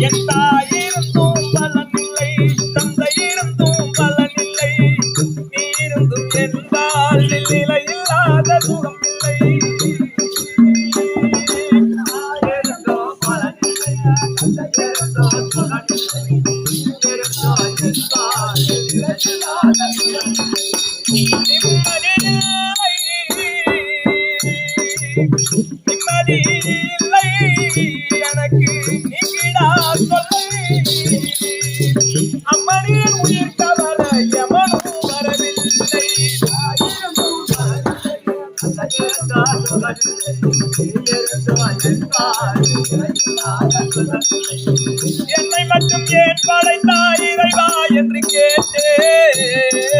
என் தாயிருந்தும் பலனில்லை தந்தையிருந்தும் பலனில்லை நீ இருந்தும் என்றால் நிலையில்லாத சுகம் இல்லை என்னை மட்டும் ஏன் படைத்தாய் இறைவா என்று கேட்டேன்.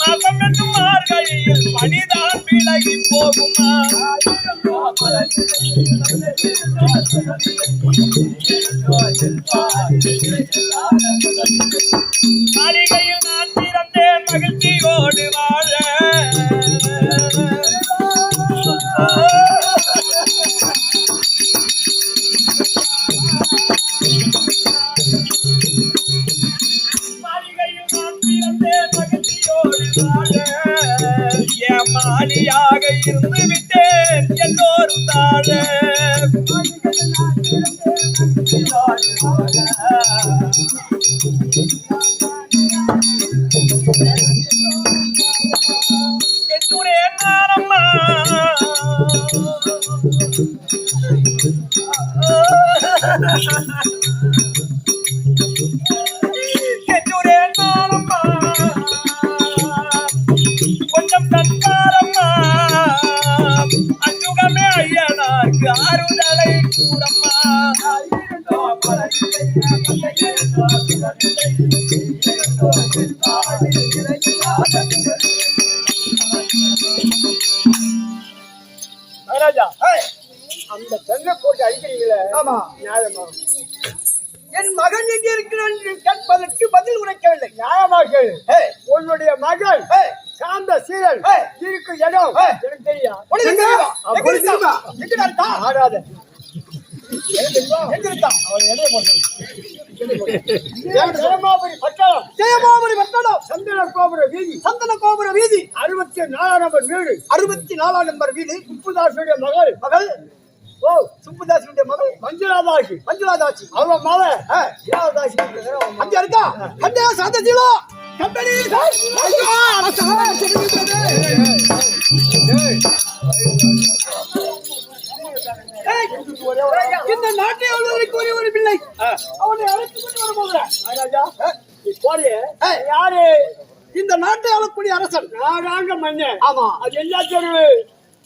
மாசம் என்னும் மார்கழியில் பனிதான் விலகி போகுமா மாளிகையில் நான் பிறந்தேன் மகிழ்ச்சியோடு வாழ என்னுடைய நானம்மா என்னுடைய நானம்மா கொஞ்சம் தற்காலம்மா மகாராஜா. அந்த பெண்ணை போட்டு அடிக்கிறீங்களே ஆமா. நியாயமா? என் மகன் எங்கே இருக்கிறான் என்று கேட்பதற்கு பதில் உரைக்கவில்லை. நியாயமா கேளு ஏய், உன்னுடைய மகள் சாந்த சீரல் ஏய். இருக்கும் இடம். எனக்கு தெரியும்? இருக்கா? இருக்கா? ஆடாத இருக்கா? அவன் இடைய போட்டு ஜெயமாபுரி பட்டணம். ஜெயமாபுரி பட்டணம். சந்தன கோபுர வீதி. சந்தன கோபுர வீதி. அறுபத்தி நாலாம் நம்பர் வீடு. அறுபத்தி நாலாம் நம்பர் வீடு. உப்புதாசுடைய மகள். மகள்? ஓ சுப்புதாசனுடைய மகள்? மஞ்சுளாதாசி மஞ்சுளாதாசி அவன் ஆ. தேவதாசி அங்க இருக்கா? கண்டே சாந்தஜீலோ கம்பெனி ஐயோ அரசா இந்த நாட்டை ஆளுவதற்கு ஒரே ஒரு பிள்ளை? அவனை அழைத்து கொண்டு வர போகிறேன். யாரு? இந்த நாட்டை ஆளக்கூடிய அரசன். நாடாங்க மன்னன். ஆமா. அது எல்லா தெருவு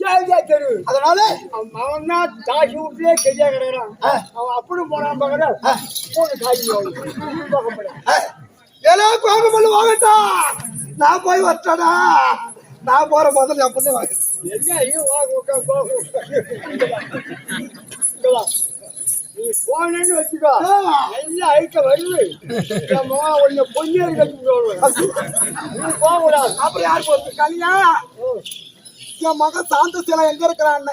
கேள்வியா தெருவு அதனால? அவன் தான் தாசி வீட்லயே கெதியா கிடக்குறான். அவன் அப்படி போறான் பக்கத்துல போன காய்ச்சி போகப்பட ஏலோ கோபமல்லு வாங்கட்டா நான் போய் வரட்டா நான் போற முதல்ல அப்படி வாங்க. என்ன ஐயோ வா உக்கா போ இங்க வா. நீ போனேன்னு வச்சுக்கோ. எல்லாம் ஐக்க வருது. உன்னை பொண்ணு கட்டி நீ போக கூடாது அப்புறம் யார் போறது? கல்யா என் மகன் சாந்த சிலை எங்க இருக்கிறான்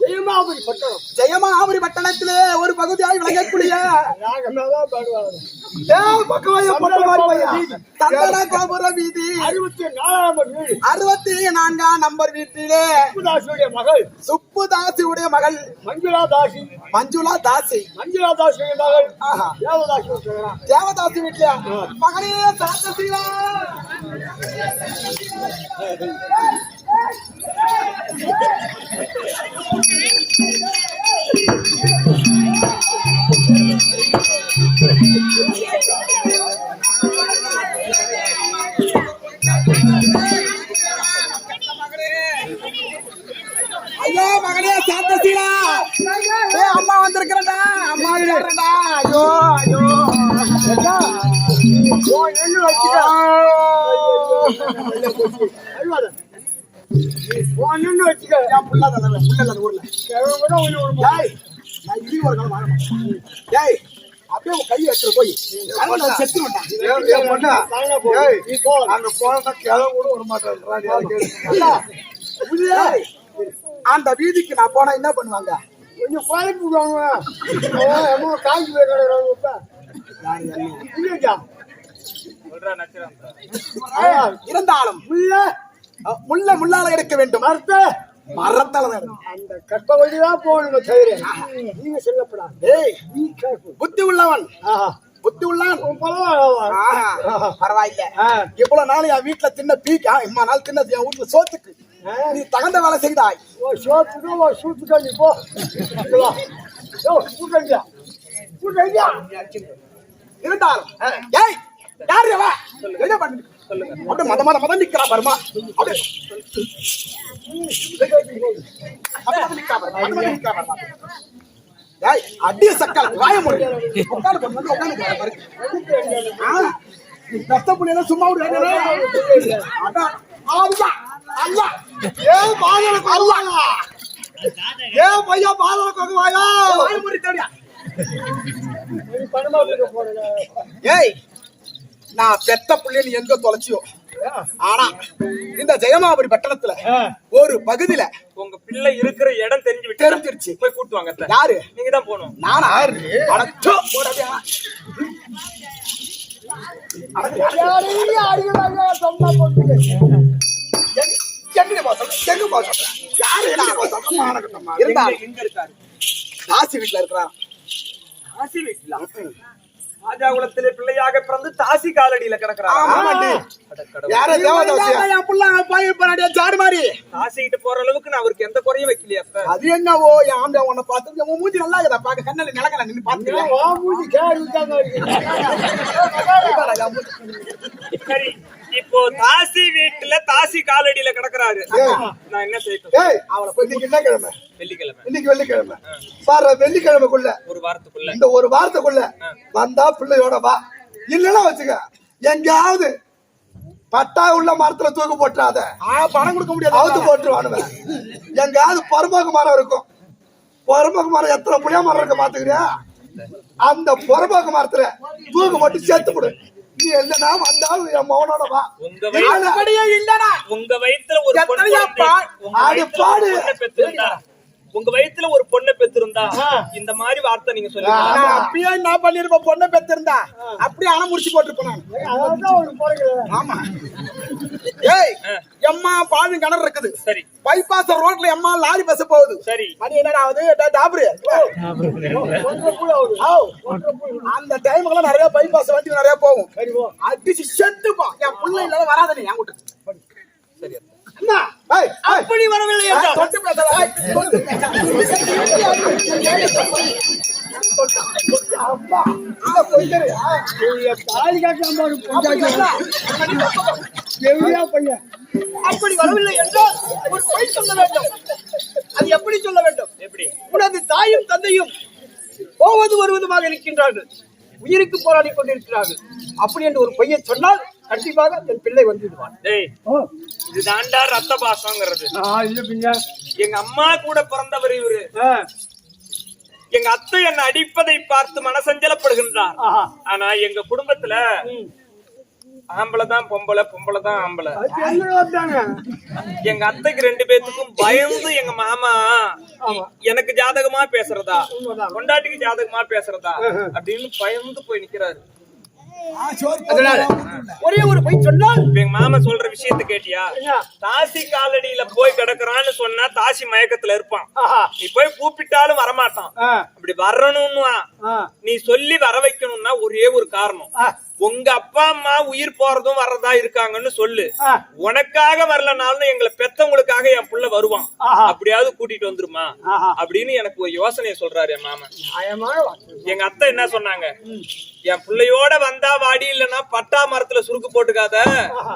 ஜெயமாபுரி பட்டணம். ஜெயமாபுரி பட்டணத்திலே ஒரு பகுதியாய் விளங்கக்கூடிய ராகமாதான் பாடுவாங்க சந்தன கோபுர வீதி. அறுபத்தி நாலாம் அறுபத்தி நான்காம் நம்பர் வீட்டிலே சுப்புதாசுடைய மகள். சுப்புதாசியுடைய மகள் மஞ்சுளா தாசி மஞ்சுளா தாசி மஞ்சுளா தாசியுடைய மகள். தேவதாசி தேவதாசி வீட்டுல. மகனே சாந்தசீலா ஏ அம்மா வந்திருக்கிறடா அம்மா வந்திருக்கிறடா ஐயோ ஐயோ. ஓ என்ன வச்சிட்டா. ஓ அண்ணன் வச்சிக்க. கூட ஊர்ல. ஓடுமா டேய் நான் இடி ஒரு கால் மாறமா டேய் அப்படியே கை எடுத்து போய். கரவன செத்து விட்டான் ஏ பொண்ணா ஏய் நீ போ அங்க அந்த வீதிக்கு நான் போனா என்ன பண்ணுவாங்க? கொஞ்சம் குழப்பி விடுவாங்க. காய்ச்சி இருந்தாலும் அஹ், முள்ள முள்ளால எடுக்க வேண்டும். மரத்தை, மரத்தால. அந்த கட்ட வழிதான் போகணுங்க தவிர நீங்க சொல்லப்படாது. டேய் நீ கேர்ஃபுல் புத்தி உள்ளவன். ஆஹா. புத்தி உள்ளவன். உன் பரவாயில்ல ஆஹா, பரவாயில்ல. ஆ. இவ்வளவு நாள் என் வீட்டுல தின்ன பீக்கா? இம்மா நாள் தின்ன என் வீட்டுல சோத்துக்கு. நீ தகுந்த வேலை செய்தாய். ஓ சோத்துக்கு ஓ சூத்துக்கா நீ போ. இருந்தாலும் ஏய் யார் இவ? என்ன பண்ணு? அப்படியே மத மத மத நிக்கிறா பாருமா. அப்படியே. நிக்கிறா பாருமா, நிக்கிறா பாருமா. ஏய் அடிய சக்கால வாய மூடு. உட்காரு பாரு, வந்து உட்காரு பாரு. ஆ, நீ பெத்த புள்ளையெல்லாம் சும்மா விடு அதான் அல்லா அல்லா ஏய் பாதல அல்லா ஏய் பையா பாதல கொக்கு வாயா மூடி தேடியா ஏய் நான் பெத்த புள்ளைய நீ எங்க தொலைச்சியோ? ஆனா இந்த ஜெயமாபுரி பட்டணத்துல ஒரு பகுதியில உங்க பிள்ளை இருக்கிற இடம் தெரிஞ்சு விட்டு தெரிஞ்சிருச்சு. போய் கூட்டு வாங்க. யாரு? நீங்க தான் போகணும். நானா? அடச்சோ, போடாதே. எங்கடி போ சொல்ற? எங்க போ சொல்ற? யாரு எங்கடி போ சொல்ற? மானகட்டமா. இருந்தா எங்க- இருக்காரு தாசி வீட்டுல இருக்கிறான் தாசி வீட்டுல ராஜாகுலத்திலே பிள்ளையாக பிறந்து தாசி காலடியில கிடக்குறாரு. யார தேவதாசி என் புள்ள பையன் பண்ணாடியா ஜாடு மாதிரி தாசிக்கிட்டு போற அளவுக்கு நான் அவருக்கு எந்த குறையும் வைக்கலையா. அது என்னவோ என் ஆம்பளை உன்னை பார்த்து உன் மூஞ்சி நல்லா இருக்குதா பாக்க கண்ணல நிலக்கல நின்னு பாத்துக்கிறேன் வா மூஞ்சி தாங்க சரி இப்போ தாசி வீட்டுல தாசி காலடியில கிடக்குறாரு. நான் என்ன செய்யட்டும்? அவளை இன்னைக்கு என்ன கிழமை வெள்ளிக்கிழமை. இன்னைக்கு வெள்ளிக்கிழமை. பாரு வெள்ளிக்கிழமைக்குள்ள. ஒரு வாரத்துக்குள்ள. இந்த ஒரு வாரத்துக்குள்ள. வந்தா பிள்ளையோட வா. இல்லன்னா வச்சுக்க எங்கேயாவது பட்டா உள்ள மரத்துல தூக்கு போட்டுறாத. பணம் கொடுக்க முடியாது? அவுத்து போட்டுருவானுவன் எங்கேயாவது பொறம்போக்கு மரம் இருக்கும். பொறம்போக்கு மரம் எத்தனை புளிய மரம் இருக்கு பாத்துக்கிறியா? அந்த பொறம்போக்கு மரத்துல தூக்கு போட்டு சேர்த்து கொடு. நீ இல்லனா வந்தாலும் என் மௌனோட வா. உங்க அப்படியே இல்லடா. உங்க வயித்துல ஒரு பொண்ணு எத்தனையா பா- உங்க ஆடு வயித்துல பாடு. உங்க வயித்துல ஒரு பொண்ணை பெத்திருந்தா இந்த மாதிரி வார்த்தை நீங்க சொல்லுங்க நான் அப்பயே என்ன பண்ணிருப்பேன்? பொண்ணை பெத்திருந்தா. அப்படியே அணை முடிச்சு போட்டுருப்பேன் நான். அதான் ஒரு பிறகு ஆமா. ஏய் எம்மா பாவி கிணறு இருக்குது. சரி. பைபாஸ் ரோட்ல எம்மா லாரி பஸ் போகுது. சரி. மணி என்னடா ஆகுது டாபரு. அந்த டைம்ல நிறைய பைபாஸ் வண்டி நிறைய போகும். அடிச்சு செத்துப்பா என் புள்ள இல்லாத வராத நீ என் வீட்டுக்கு போயிட்டாரு. ஆ, தாலி அப்படி பஞ்சாயத்து இல்ல. எவ்வளியா பையன் அப்படி வரவில்லை என்றால் ஒரு பொய் சொல்ல வேண்டும் அது எப்படி சொல்ல வேண்டும் எப்படி உனது தாயும் தந்தையும் போவது வருவதுமாக இருக்கின்றார்கள் உயிருக்கு போராடி கொண்டிருக்கிறார்கள் அப்படி என்று ஒரு பையன் சொன்னால் கண்டிப்பாக என் பிள்ளை வந்துடுவான். டேய் இது தாண்டா ரத்த பாசங்கிறது. எங்க அம்மா கூட பிறந்தவர் இவரு. எங்க அத்தை என்ன அடிப்பதை பார்த்து மனசஞ்சலப்படுகின்றார். ஆனா எங்க குடும்பத்துல ஆம்பளை தான் பொம்பளை பொம்பளை தான் ஆம்பளை. எங்க அத்தைக்கு ரெண்டு பேத்துக்கும் பயந்து எங்க மாமா எனக்கு ஜாதகமா பேசுறதா? கொண்டாட்டிக்கு ஜாதகமா பேசுறதா? அப்படின்னு பயந்து போய் நிக்கிறாரு. அதனால. ஒரே ஒரு பொய் சொன்னால்? எங்க மாமா சொல்ற விஷயத்த கேட்டியா? தாசி காலடியில போய் கிடக்குறான்னு சொன்னா தாசி மயக்கத்துல இருப்பான். நீ போய் கூப்பிட்டாலும் வரமாட்டான். அப்படி வரணும்னு நீ சொல்லி வர வைக்கணும்னா ஒரே ஒரு காரணம். உங்க அப்பா அம்மா உயிர் போறதும் வர்றதா இருக்காங்கன்னு சொல்லு. உனக்காக வரலனாலும் எங்களை பெத்தவங்களுக்காக என் புள்ள வருவான். அப்படியாவது கூட்டிட்டு வந்துருமா ஆஹா. அப்படின்னு எனக்கு ஒரு யோசனையை சொல்றாரு என் மாமன். எங்க அத்தை என்ன சொன்னாங்க என் பிள்ளையோட வந்தா வாடி இல்லனா பட்டா மரத்துல சுருக்கு போட்டுக்காத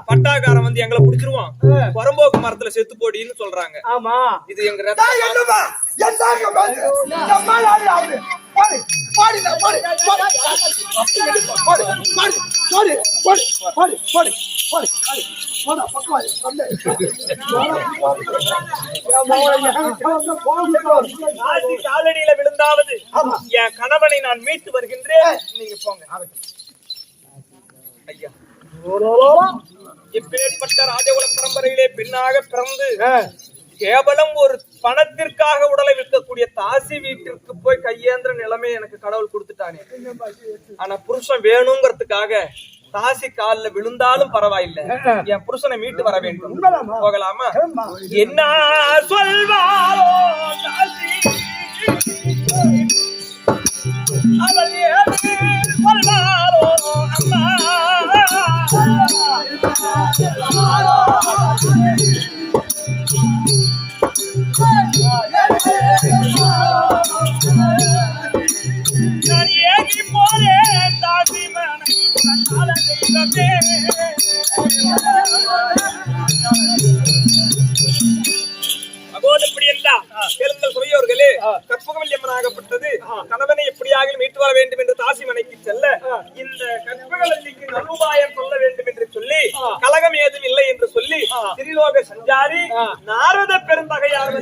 பட்டாக்காரன் வந்து எங்களை புடிச்சிருவான் புறம்போக்கு மரத்துல செத்து போடின்னு சொல்றாங்க ஆமா இது எங்க போடு போடு போடு பாடி போடு பாடி போடு போடா காலடியில விழுந்தாவது என் கணவனை நான் மீட்டு வருகின்றேன். நீங்க போங்க. ஐயா. இப்பேற்பட்ட ராஜகுல பரம்பரையிலே பின்னாக பிறந்து கேவலம் ஒரு பணத்திற்காக உடலை விற்கக்கூடிய தாசி வீட்டிற்கு போய் கையேந்திர நிலைமை எனக்கு கடவுள் கொடுத்துட்டானே. ஆனா புருஷன் வேணுங்கிறதுக்காக தாசி கால்ல விழுந்தாலும் பரவாயில்லை. என் புருஷனை மீட்டு வர வேண்டும். போகலாமா? என்ன சொல்வாரோ தாசி? அவள் அகோதப்படி எல்லாம் சேர்ந்த சுவையோர்களே கற்பகவல்லியம்மனாகப்பட்டது. கணவனை எப்படியாக மீட்டு வர வேண்டும் என்று தாசிமனைக்கு செல்ல இந்த கற்பகவல்லிக்கு நலுபாயம் சொல்ல வேண்டும் என்று சொல்லி கலகம் ஏதும் இல்லை என்று சொல்லி திரிலோக சஞ்சாரி நாரத பெருந்தகையார்.